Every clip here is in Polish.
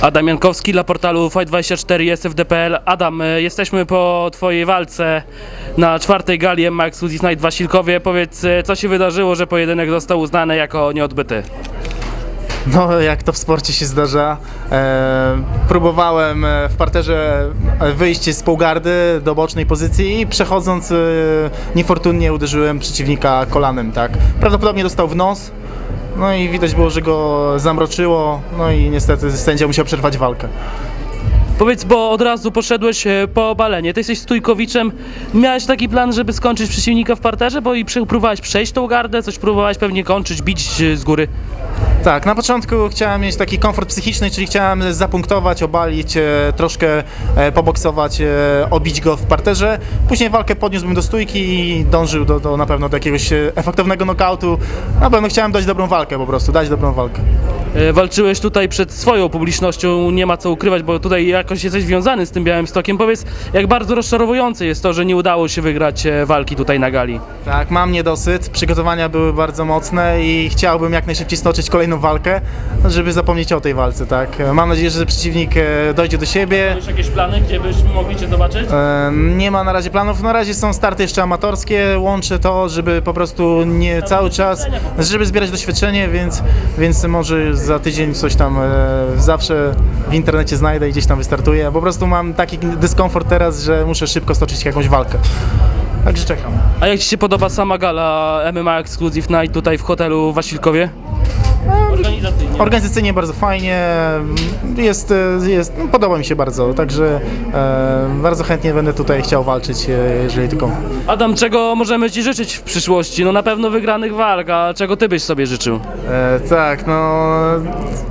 Adam Jankowski dla portalu Fight24 SFDPL. Adam, y, jesteśmy po Twojej walce na czwartej gali MMA Exclusive Night Wasilkowie. Powiedz, y, co się wydarzyło, że pojedynek został uznany jako nieodbyty? No, jak to w sporcie się zdarza. E, próbowałem e, w parterze e, wyjść z półgardy do bocznej pozycji i przechodząc e, niefortunnie uderzyłem przeciwnika kolanem, tak. Prawdopodobnie dostał w nos. No i widać było, że go zamroczyło. No i niestety sędzia musiał przerwać walkę. Powiedz, bo od razu poszedłeś e, po obalenie. Ty jesteś stójkowiczem. Miałeś taki plan, żeby skończyć przeciwnika w parterze, bo i próbowałeś przejść tą gardę, coś próbowałeś pewnie kończyć, bić e, z góry. Tak, na początku chciałem mieć taki komfort psychiczny, czyli chciałem zapunktować, obalić, e, troszkę e, poboksować, e, obić go w parterze. Później walkę podniósłbym do stójki i dążył do, do na pewno do jakiegoś efektownego nokautu. Na pewno chciałem dać dobrą walkę po prostu, dać dobrą walkę. E, Walczyłeś tutaj przed swoją publicznością, nie ma co ukrywać, bo tutaj jakoś jesteś związany z tym Białym Stokiem. Powiedz, jak bardzo rozczarowujące jest to, że nie udało się wygrać e, walki tutaj na gali. Tak, mam niedosyt, przygotowania były bardzo mocne i chciałbym jak najszybciej stoczyć kolejną walkę, żeby zapomnieć o tej walce, tak. Mam nadzieję, że przeciwnik e, dojdzie do siebie. Masz jakieś plany, gdzie byśmy mogli Cię zobaczyć? E, Nie ma na razie planów, na razie są starty jeszcze amatorskie, łączę to, żeby po prostu nie cały czas, żeby zbierać doświadczenie, więc, więc może za tydzień coś tam e, zawsze w internecie znajdę i gdzieś tam wystartuję. Po prostu mam taki dyskomfort teraz, że muszę szybko stoczyć jakąś walkę. Także czekam. A jak Ci się podoba sama gala MMA Exclusive Night tutaj w hotelu w Wasilkowie? Organizacyjnie. Organizacyjnie bardzo fajnie, jest, e, jest no, podoba mi się bardzo, także e, bardzo chętnie będę tutaj chciał walczyć, e, jeżeli tylko Adam, czego możemy Ci życzyć w przyszłości? No na pewno wygranych walk, a czego Ty byś sobie życzył? E, tak, no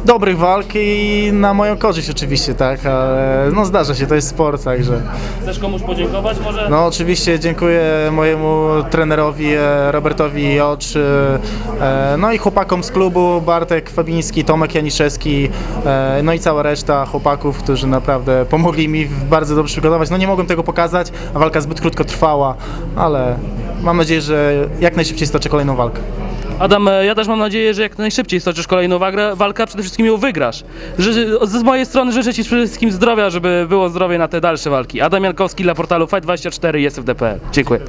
dobrych walk i na moją korzyść oczywiście, tak, ale no zdarza się, to jest sport, także. Chcesz komuś podziękować może? No oczywiście dziękuję mojemu trenerowi e, Robertowi Jocz, e, no i chłopakom z klubu, Bartek Fabiński, Tomek Janiszewski, e, no i cała reszta chłopaków, którzy naprawdę pomogli mi bardzo dobrze przygotować. No nie mogłem tego pokazać, a walka zbyt krótko trwała, ale mam nadzieję, że jak najszybciej stoczę kolejną walkę. Adam, e, ja też mam nadzieję, że jak najszybciej stoczysz kolejną walkę, a przede wszystkim ją wygrasz. Ży- z mojej strony życzę Ci przede wszystkim zdrowia, żeby było zdrowie na te dalsze walki. Adam Jankowski dla portalu Fight24 i SFDPL. Dziękuję.